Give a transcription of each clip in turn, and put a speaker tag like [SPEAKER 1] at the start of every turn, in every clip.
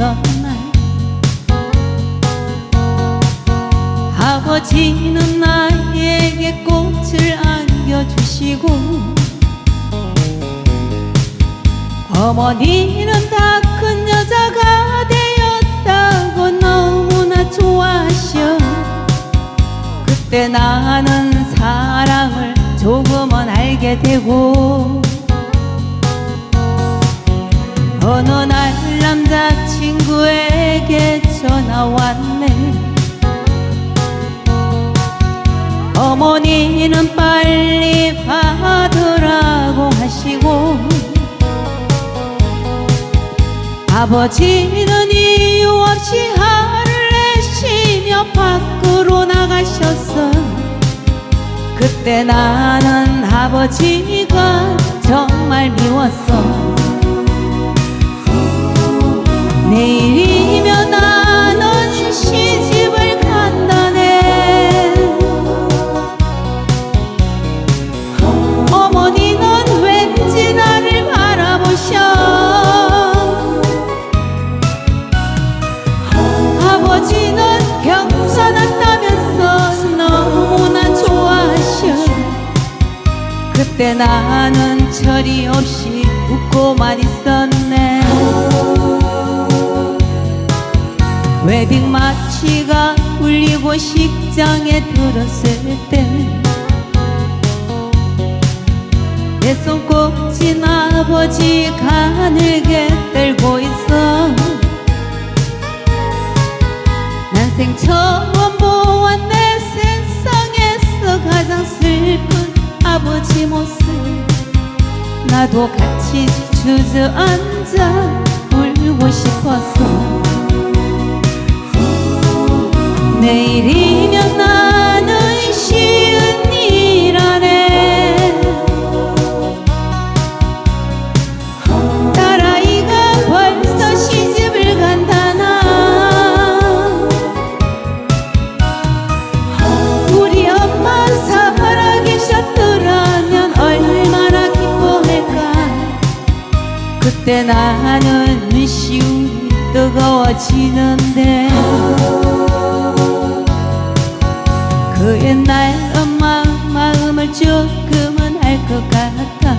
[SPEAKER 1] 있었나. 아버지는 나에게 꽃을 안겨주시고 어머니는 다 큰 여자가 되었다고 너무나 좋아하셔. 그때 나는 사랑을 조금은 알게 되고 친구에게 전화 왔네? 어머니는 빨리 받으라고 하시고 아버지는 이유 없이 화를 내시며 밖으로 나가셨어. 그때 나는 아버지가 정말 미웠어 내일이면 나는 시집을 간다네. 어머니는 왠지 나를 바라보셔. 아버지는 경사 났다면서 너무나 좋아하셔. 그때 나는 철이 없이 웃고만 있었네 웨딩 마취가 울리고 식장에 들었을 때 내 손꼽진 아버지 가늘게 떨고 있어. 난생 처음 보았네 세상에서 가장 슬픈 아버지 모습. 나도 같이 주저앉아 그때 나는 눈시울이 뜨거워지는데. 그 옛날 엄마 마음을 조금은 알 것 같아.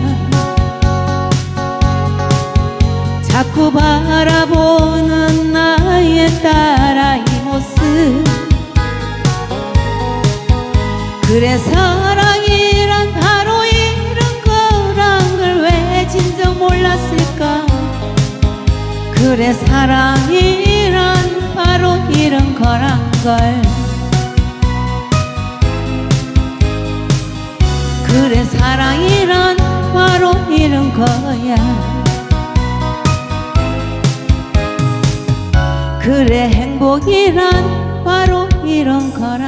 [SPEAKER 1] 자꾸 바라보는 나의 딸아이 모습. 그래 사 그래 사랑이란 바로 이런 거란 걸. 그래 사랑이란 바로 이런 거야. 그래 행복이란 바로 이런 거라